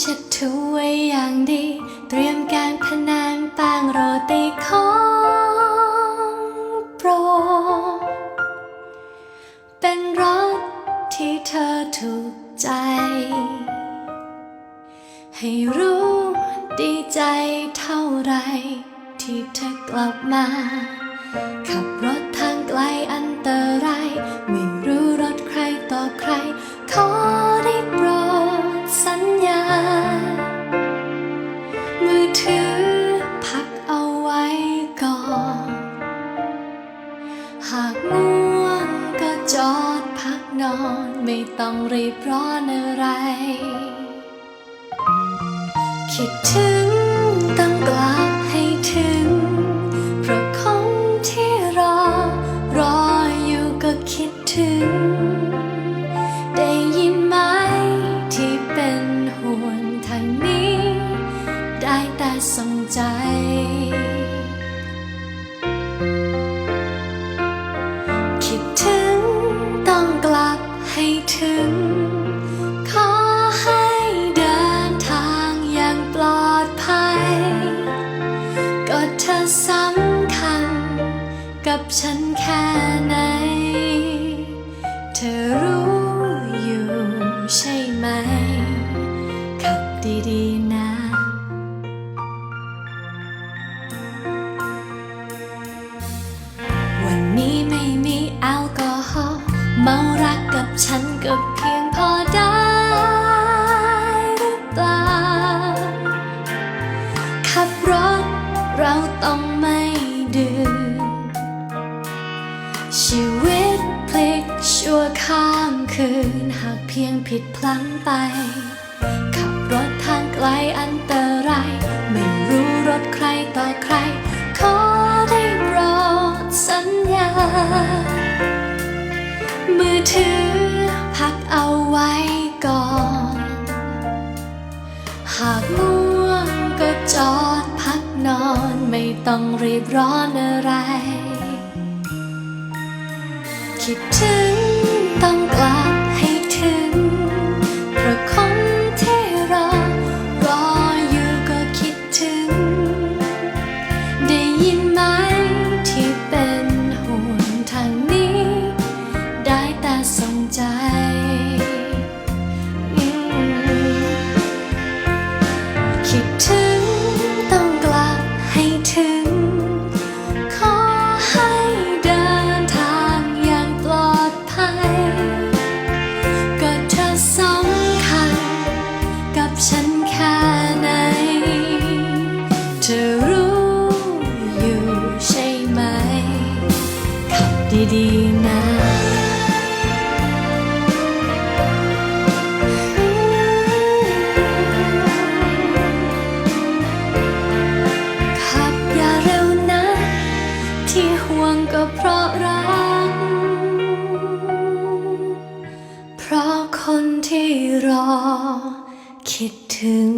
เช็ดถูไว้อย่างดี เตรียมการพนานป้งโรตีของโปรดเป็นรสที่เธอถูกใจ ให้รู้ดีใจเท่าไร ที่เธอกลับมา ขับรถทางไกลอันเตรากง่วงก็จอดพักนอนไม่ต้องรีบร้อนอะไร คิดถึงต้องกลับให้ถึง เพราะคนที่รอ รออยู่ก็คิดถึง ได้ยินไหมที่เป็นห่วงทางนี้ ได้แต่ส่งใจ กับฉันแค่ไหน เธอรู้อยู่ใช่ไหม ขับดีๆนะวันนี้ไม่มีแอลกอฮอล์เมารักกับฉันก็เพียงพอได้หรือเปล่า ขับรถเราต้องไม่ดื่ม ชีวิตพลิกชั่วข้ามคืน หากเพียงผิดพลั้งไป ขับรถทางไกลอันตราย ไม่รู้รถใครต่อใคร ขอได้โปรดสัญญา มือถือพักเอาไว้ก่อน หากง่วงก็จอดพักนอนไม่ต้องรีบร้อนอะไร คิด เพราะรัก เพราะคนที่รอคิดถึง